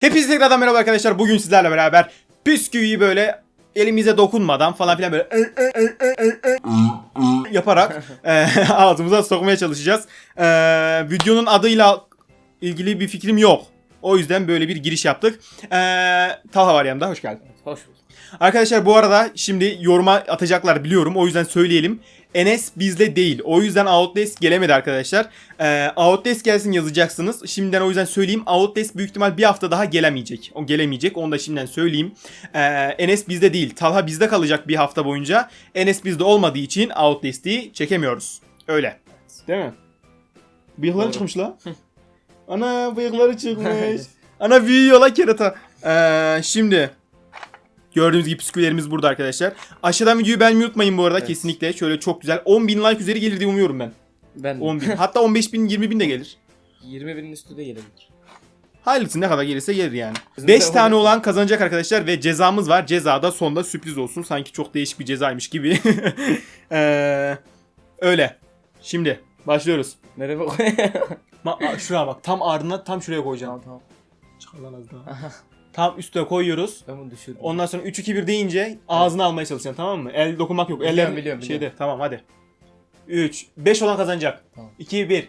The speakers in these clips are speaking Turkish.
Hepinize tekrardan merhaba arkadaşlar. Bugün sizlerle beraber bisküviyi böyle elimize dokunmadan falan filan böyle yaparak e, ağzımıza sokmaya çalışacağız. E, videonun adıyla ilgili bir fikrim yok. O yüzden böyle bir giriş yaptık. E, Talha var yanımda. Hoş geldin. Hoş bulduk. Arkadaşlar bu arada şimdi yoruma atacaklar biliyorum. O yüzden söyleyelim. Enes bizle değil. O yüzden Outlast gelemedi arkadaşlar. Ee, Outlast gelsin yazacaksınız. Şimdiden o yüzden söyleyeyim. Outlast büyük ihtimal bir hafta daha gelemeyecek. O gelemeyecek. Onu da şimdiden söyleyeyim. Ee, Enes bizde değil. Talha bizde kalacak bir hafta boyunca. Enes bizde olmadığı için Outlast'i çekemiyoruz. Öyle. Değil mi? Bıyıkları Doğru. çıkmış la. Ana bıyıkları çıkmış. Ana büyüyor la kerata. Ee, şimdi Gördüğünüz gibi bisküvilerimiz burada arkadaşlar. Aşağıdan videoyu beğenmeyi unutmayın bu arada Evet. kesinlikle. Şöyle çok güzel. 10.000 like üzeri gelir diye umuyorum ben. Ben de. 10.000. Hatta 15.000 20.000 de gelir. 20 binin üstü de gelebilir. Hayırlısı ne kadar gelirse gelir yani. Bizim 5 de tane olur. olan kazanacak arkadaşlar ve cezamız var. Cezada sonda sürpriz olsun. Sanki çok değişik bir cezaymış gibi. Ee, öyle. Şimdi başlıyoruz. Nereye bak? Ma- şuraya bak. Tam ardına tam şuraya koyacağım. tamam tamam. Çıkar lan az daha. Tam üstüne koyuyoruz. Ben bunu düşürdüm. Ondan sonra 3 2 1 deyince ağzını almaya çalışacaksın tamam mı? El dokunmak yok. Biliyorum, Eller biliyorum, şeyde. biliyorum. Tamam hadi. 3 5 olan kazanacak. Tamam. 2 1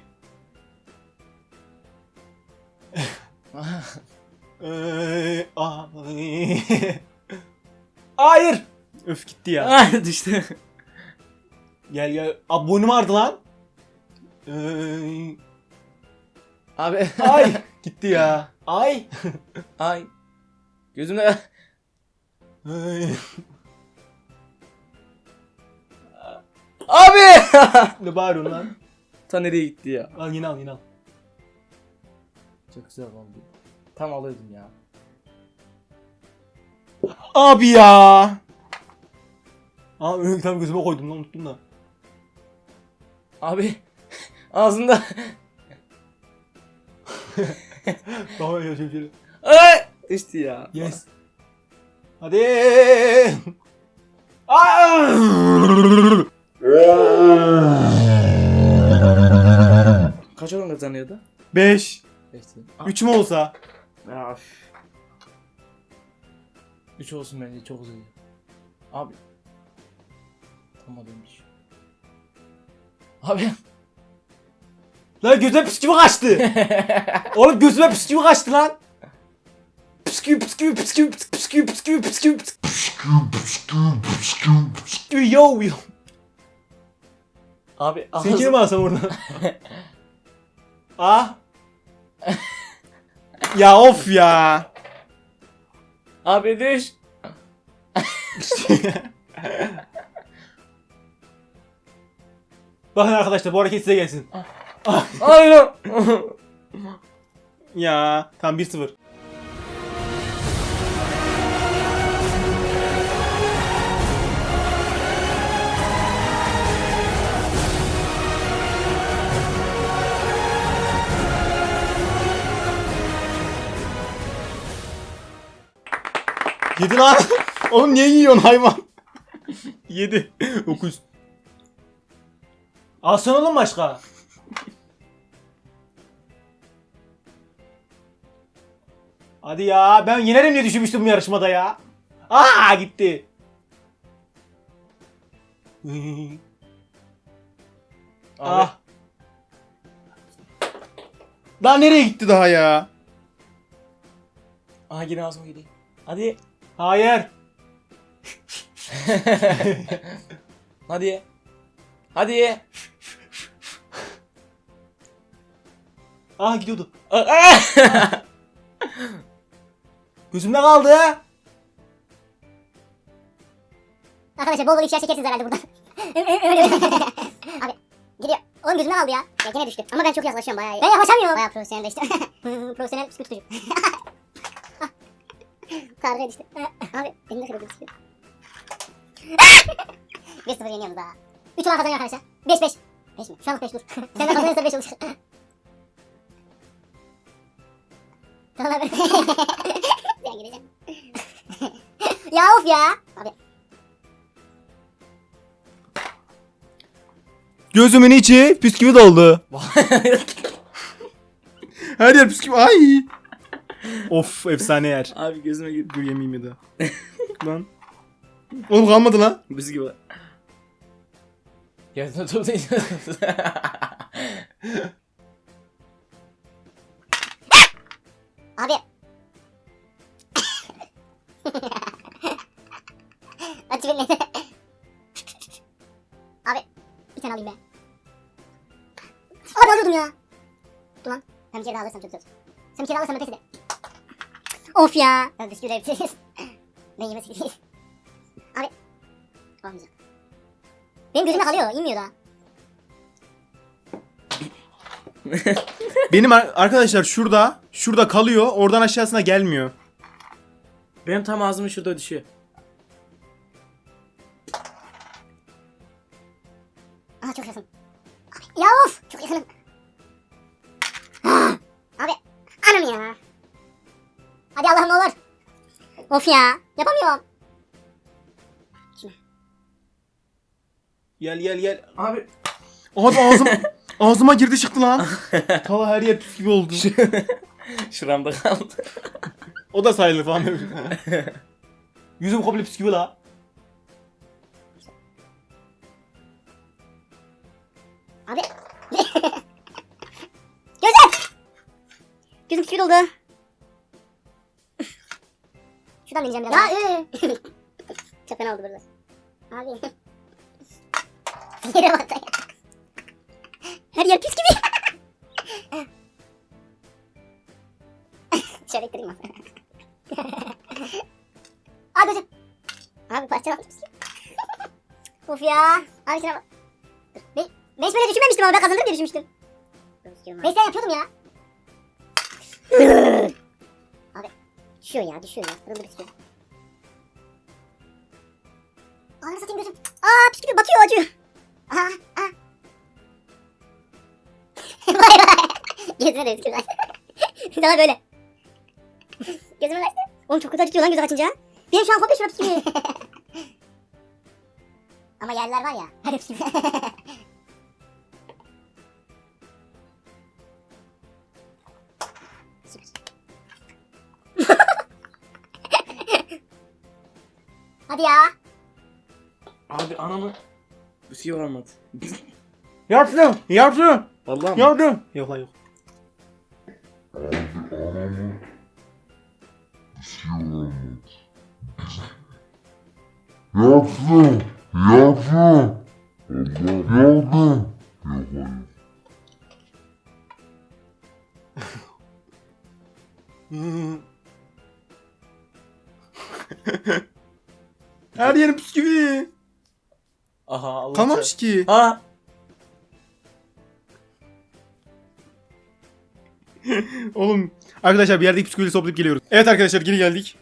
Ee, ay. Hayır. Öf gitti ya. Ah düştü. Gel gel. Abi boynum ağrıdı lan. Ee, Abi. ay. gitti ya. Ay. Ay. Gözümde. Abi. ne bağırıyorsun lan? Ta nereye gitti ya? Al yine al yine al. Çok güzel oldu. Tam alıyordum ya. Abi ya. Aa tam gözüme koydum lan unuttum da. Abi. Ağzında. Tamam ya şöyle. Ay. Düştü ya. Yes. Hadi. Kaç olan kazanıyordu? 5. Beşti. 3 mü olsa? Ya. 3 olsun bence çok güzel. Abi. Tam adaymış. Abi. Lan gözüme püsküvi kaçtı. Oğlum gözüme püsküvi kaçtı lan. Püsküvi püsküvi yo yo. Abi Seninkini mi alsam oradan? ah. ya of ya. Abi düş. Bakın arkadaşlar bu hareket size gelsin. Hayır. Ya tam 1-0. Yedi lan. Oğlum niye yiyorsun hayvan? Yedi. Dokuz. Alsana oğlum başka. Hadi ya ben yenerim diye düşünmüştüm bu yarışmada ya. Aa gitti. Ah. Daha nereye gitti daha ya? Aha yine ağzıma gidiyor. Hadi. Hayır. Hadi. Hadi. Ah gidiyordu. Ah! Gözümde kaldı. Arkadaşlar bol bol ifşa çekersiniz herhalde buradan. Öyle Abi gidiyor. Oğlum gözümden aldı ya. Ya gene düştü. Ama ben çok yaklaşıyorum bayağı iyi. Ben yaklaşamıyorum. Bayağı profesyonel de işte. profesyonel bisküvi tutucu. Kargaya düştü. Abi elimde kırıldı bisküvi. 1-0 yeniyoruz daha. 3 olan kazanıyor arkadaşlar. 5 5. 5 mi? Şu anlık 5 dur. Sen de kazanırsa 5 olur. Tamam abi. ben gireceğim. ya of ya. Abi Gözümün içi bisküvi doldu. Her yer bisküvi. Ay. of efsane yer. Abi gözüme girdi. Dur yemeyeyim ya da. lan. Oğlum kalmadı lan. Buz gibi. Gözüme top değil. Abi. Hadi benimle. Abi. Bir tane alayım be. Abi alıyordum ya. Dur lan. Ben bir kere daha alırsam çok güzel. Sen bir kere alırsan ötesi de. Of ya. Ben bisküvi yapacağız. Ben yemesi değil. Abi. Olmayacak. Benim gözüme kalıyor. inmiyor daha. Benim ar- arkadaşlar şurada, şurada kalıyor. Oradan aşağısına gelmiyor. Benim tam ağzımın şurada düşüyor. Of ya yapamıyorum. Gel gel gel. Abi. Abi ağzım ağzıma girdi çıktı lan. Tava her yer pis gibi oldu. Şuramda kaldı. o da sayılır falan. Yüzüm komple pis gibi la. Abi. Gözüm. Gözüm küçük oldu. Şuradan deneyeceğim biraz. Ya Çok fena oldu burada. Abi. Yere battı ya. Her yer pis gibi. Şöyle ittireyim mi? Aa gözüm. Abi parçalandı pis gibi. of ya. Abi şuna bak. Ben, ben hiç böyle düşünmemiştim ama ben kazanırım diye düşünmüştüm. Ben yapıyordum ya. Düşüyor ya düşüyor ya. Pırıl düşüyor. Ananı satayım gözüm. Aa gibi batıyor acıyor. Aa aa. vay vay. Gözüme de gözüme. Daha böyle. Gözüme kaçtı. Oğlum çok kötü acıtıyor lan göz açınca. Benim şu an komple şurada gibi. Ama yerler var ya. Her hepsi Abi anamı. Bisküvi varmadı. Yaptım. Yaptım. Vallahi mi? Yaptım. Yok lan yok. Yaptım. Yaptım. Yaptım. Yok hayır. Her yerim gibi. Aha Allah. Kalmamış ki. Ha. Oğlum arkadaşlar bir yerdeki psikoloji toplayıp geliyoruz. Evet arkadaşlar geri geldik.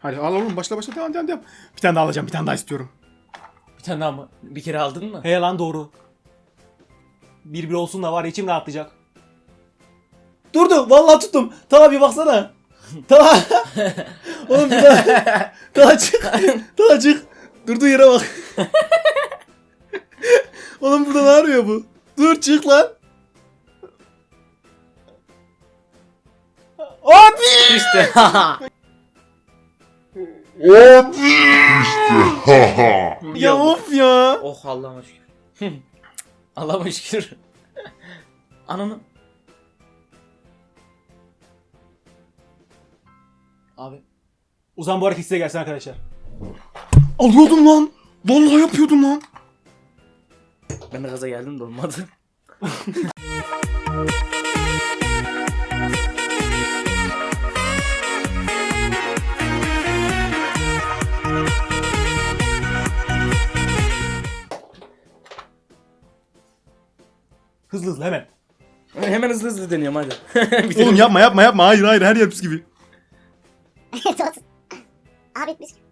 Hadi al oğlum başla başla devam devam devam. Bir tane daha alacağım bir tane daha istiyorum. Bir tane daha mı? Bir kere aldın mı? He lan doğru. Bir bir olsun da var içim rahatlayacak. Durdu vallahi tuttum. Tamam bir baksana. Tamam. oğlum bir daha. Daha çık. Daha çık. Durduğu yere bak. oğlum burada ne arıyor bu? Dur çık lan. Abi! İşte. Abi. İşte. Haha. Ya of ya. oh Allah'ıma şükür. Allah'ıma şükür. Ananı. Abi. Uzan bu hareket size gelsin arkadaşlar. Alıyordum lan. Vallahi yapıyordum lan. Ben de gaza geldim de olmadı. Hızlı hızlı hemen. Hemen hızlı hızlı deniyorum hadi. Oğlum yapma yapma yapma. Hayır hayır her yer pis gibi. Abi biz sıkıntı.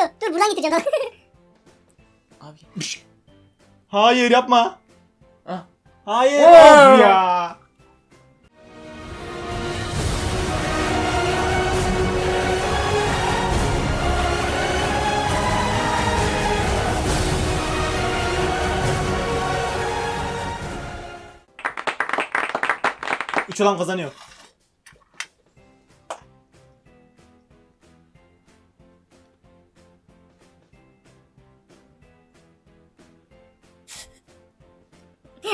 oluyor? Dur buradan getireceğim. Abi. Pişt. Hayır yapma. Ah. Hayır of ya. Üç olan kazanıyor.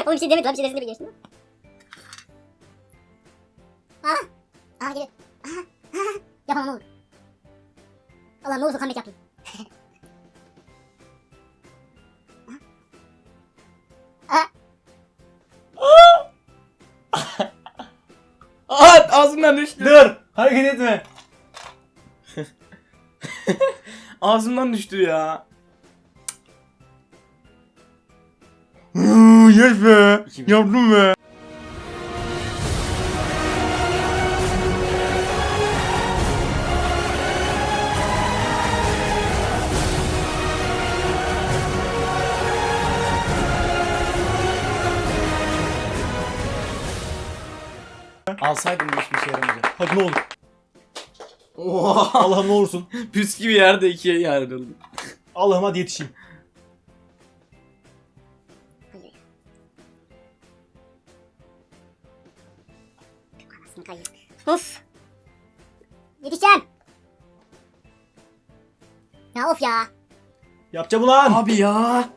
Oğlum bir şey demedim lan bir şey desin de biliyorsun. Aha. Aha geliyor. Aha. Aha. Yapamam olur. Allah ne olursa comeback yapayım. Aa ağzımdan düştü. Dur! Hareket etme. Ağzımdan düştü ya. Hıı, yes be. İki. Yaptım be. Alsaydım da hiçbir şey yaramayacak. Hadi ne olur. Oha. Allah'ım ne olursun. Püskü bir yerde ikiye ayrıldı. Allah'ım hadi yetişeyim. Kayıyor. Of. Yetişeceğim. Ya of ya. Yapacağım ulan. Abi ya.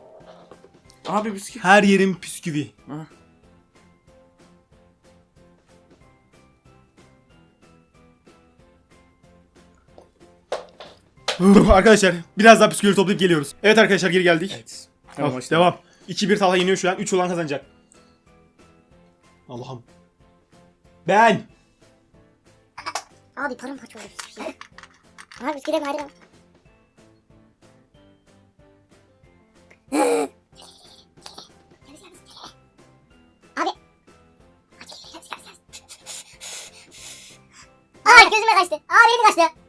Abi püskü. Her yerim püsküvi. Ha. Arkadaşlar biraz daha püsküvi toplayıp geliyoruz. Evet arkadaşlar geri geldik. Evet. Tamam, başlayalım. devam. 2-1 Talha yeniyor şu an. 3 olan kazanacak. Allah'ım. Ben. Abi paramparça oldu bir şey. Abi biz gidelim hadi. Abi. Aa gözüme kaçtı. Aa benim kaçtı.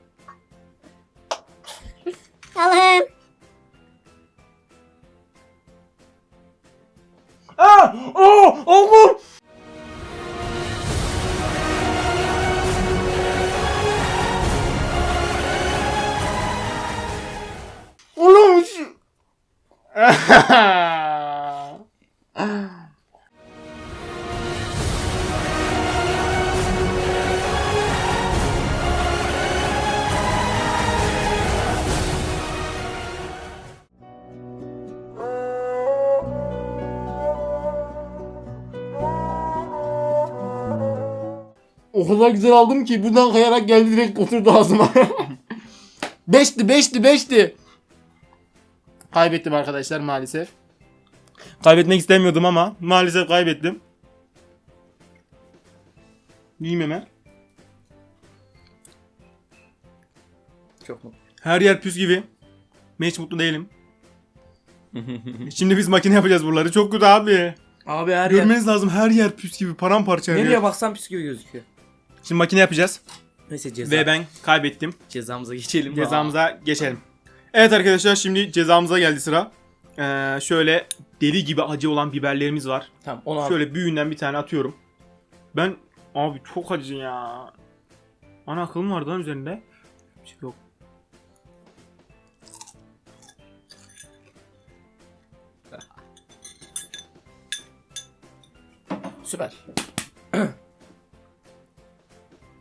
O kadar güzel aldım ki buradan kayarak geldi direkt oturdu ağzıma. beşti beşti beşti. Kaybettim arkadaşlar maalesef. Kaybetmek istemiyordum ama maalesef kaybettim. Yiyeyim hemen. Çok mutlu. Her yer püs gibi. Ben hiç mutlu değilim. Şimdi biz makine yapacağız buraları. Çok kötü abi. Abi her yer. Görmeniz lazım her yer püs gibi. Paramparça her yer. Nereye baksan püskü gözüküyor. Şimdi makine yapacağız. Neyse ceza. Ve ben kaybettim. Cezamıza geçelim. Cezamıza geçelim. Evet arkadaşlar şimdi cezamıza geldi sıra. Ee, şöyle deli gibi acı olan biberlerimiz var. Tamam onu al. Şöyle büyüğünden bir tane atıyorum. Ben abi çok acı ya. Ana akılım vardı lan üzerinde. Bir şey yok. Süper.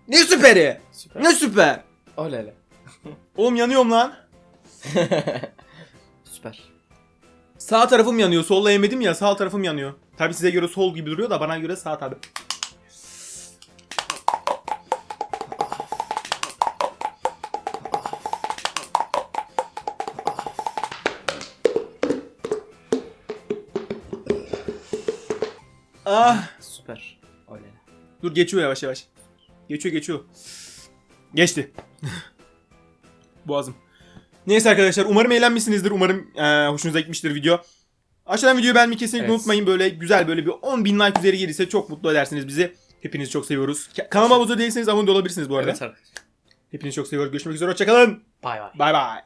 ne süperi? Süper. Ne süper? Öyle. Oğlum yanıyorum lan. Süper. Sağ tarafım yanıyor. Solla yemedim ya sağ tarafım yanıyor. Tabi size göre sol gibi duruyor da bana göre sağ tabi. Ah. Süper. Öyle. Dur geçiyor yavaş yavaş. Geçiyor geçiyor. Geçti. Boğazım. Neyse arkadaşlar umarım eğlenmişsinizdir. Umarım eee, hoşunuza gitmiştir video. Aşağıdan videoyu beğenmeyi kesinlikle Evet. unutmayın. Böyle güzel böyle bir 10.000 like üzeri gelirse çok mutlu edersiniz bizi. Hepinizi çok seviyoruz. Ka- Kanalıma abone değilseniz abone de olabilirsiniz bu arada. Evet. Hepinizi çok seviyoruz. Görüşmek üzere. Hoşçakalın. Bay bay. Bay bay.